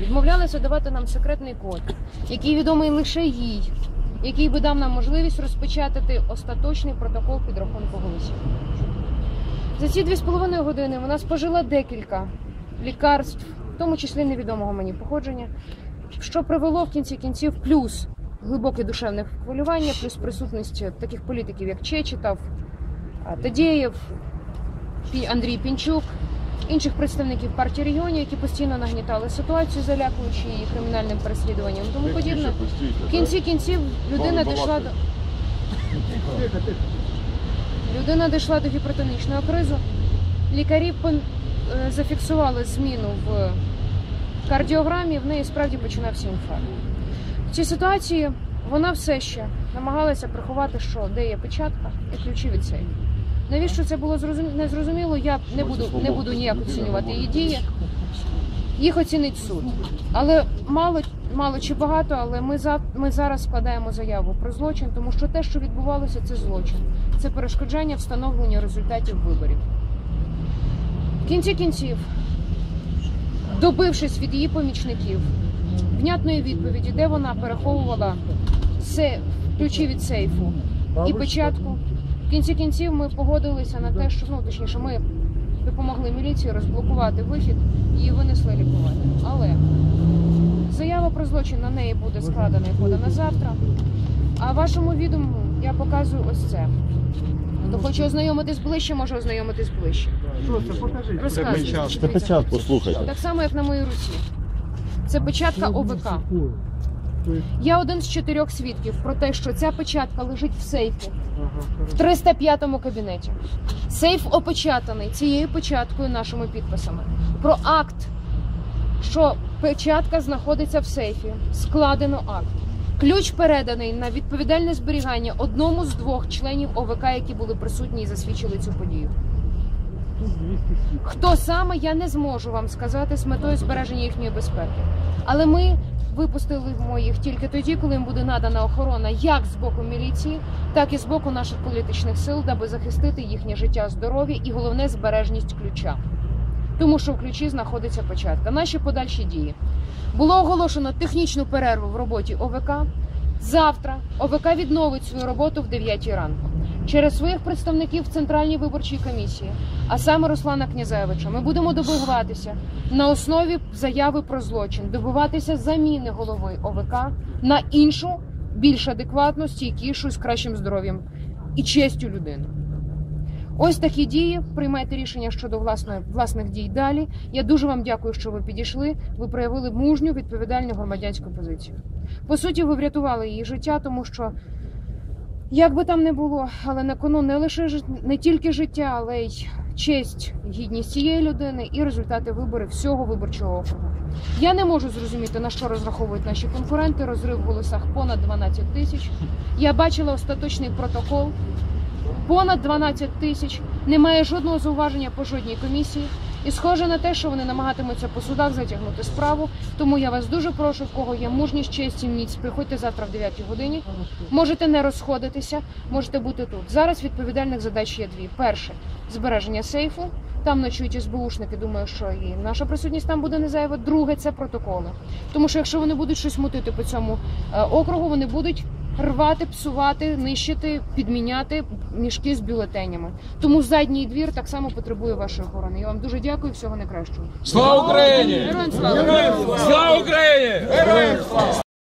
відмовлялися давати нам секретний код, який відомий лише їй, який би дав нам можливість розпечатати остаточний протокол підрахунку голосів. За ці дві з половиною години вона спожила декілька лікарств, в тому числі невідомого мені походження, що привело в кінці кінців плюс глибоке душевне хвилювання, плюс присутність таких політиків, як Чечетов, Тадєєв, Андрій Пінчук, інших представників партії регіонів, які постійно нагнітали ситуацію, залякуючи її кримінальним переслідуванням тому подібне. В кінці кінців людина дійшла до людина дійшла до гіпертонічного кризу. Лікарі е, зафіксували зміну в кардіограмі. В неї справді починався інфаркт. В цій ситуації вона все ще намагалася приховати, що де є печатка і ключі від сейфу. Навіщо це було зрозум- незрозуміло, я не буду, не буду ніяк оцінювати її дії. Їх оцінить суд. Але мало, мало чи багато, але ми, за, ми зараз складаємо заяву про злочин, тому що те, що відбувалося, це злочин. Це перешкоджання встановлення результатів виборів. В кінці кінців, добившись від її помічників внятної відповіді, де вона переховувала ключі від сейфу і печатку. В кінці кінців ми погодилися на те, що ну точніше, ми допомогли міліції розблокувати вихід і винесли лікувати. Але заява про злочин на неї буде складена і подана завтра. А вашому відому я показую ось це. Хто хоче ознайомитись ближче, може ознайомитись ближче. Що це? Покажи. Розказую. Це печатка. Послухайте. Так само, як на моїй руці. Це печатка ОВК. Я один з чотирьох свідків про те, що ця печатка лежить в сейфі в 305-му кабінеті. Сейф опечатаний цією печаткою нашими підписами. Про акт, що печатка знаходиться в сейфі, складено акт. Ключ переданий на відповідальне зберігання одному з двох членів ОВК, які були присутні і засвідчили цю подію. Хто саме, я не зможу вам сказати з метою збереження їхньої безпеки. Але ми випустили їх тільки тоді, коли їм буде надана охорона як з боку міліції, так і з боку наших політичних сил, даби захистити їхнє життя, здоров'я і головне збережність ключа. Тому що в ключі знаходиться початка. Наші подальші дії було оголошено технічну перерву в роботі ОВК. Завтра ОВК відновить свою роботу в 9 ранку через своїх представників в Центральній виборчій комісії, а саме Руслана Князевича. Ми будемо добиватися на основі заяви про злочин, добиватися заміни голови ОВК на іншу, більш адекватну, стійкішу з кращим здоров'ям і честю людини. Ось такі дії. Приймайте рішення щодо власної власних дій далі. Я дуже вам дякую, що ви підійшли. Ви проявили мужню відповідальну громадянську позицію. По суті, ви врятували її життя, тому що як би там не було, але на кону не лише не тільки життя, але й честь, гідність цієї людини і результати виборів всього виборчого округу. Я не можу зрозуміти на що розраховують наші конкуренти. Розрив в голосах понад 12 тисяч. Я бачила остаточний протокол. Понад 12 тисяч. Немає жодного зауваження по жодній комісії. І схоже на те, що вони намагатимуться по судах затягнути справу. Тому я вас дуже прошу, в кого є мужність, честь і міць, приходьте завтра в 9 годині. Можете не розходитися, можете бути тут. Зараз відповідальних задач є дві: перше збереження сейфу. Там ночують СБУшники. Думаю, що і наша присутність там буде не зайва. Друге це протоколи. Тому що якщо вони будуть щось мутити по цьому е, округу, вони будуть рвати, псувати, нищити, підміняти мішки з бюлетенями. Тому задній двір так само потребує вашої охорони. Я вам дуже дякую. Всього найкращого. Слава Україні! Героям слава! Слава Україні!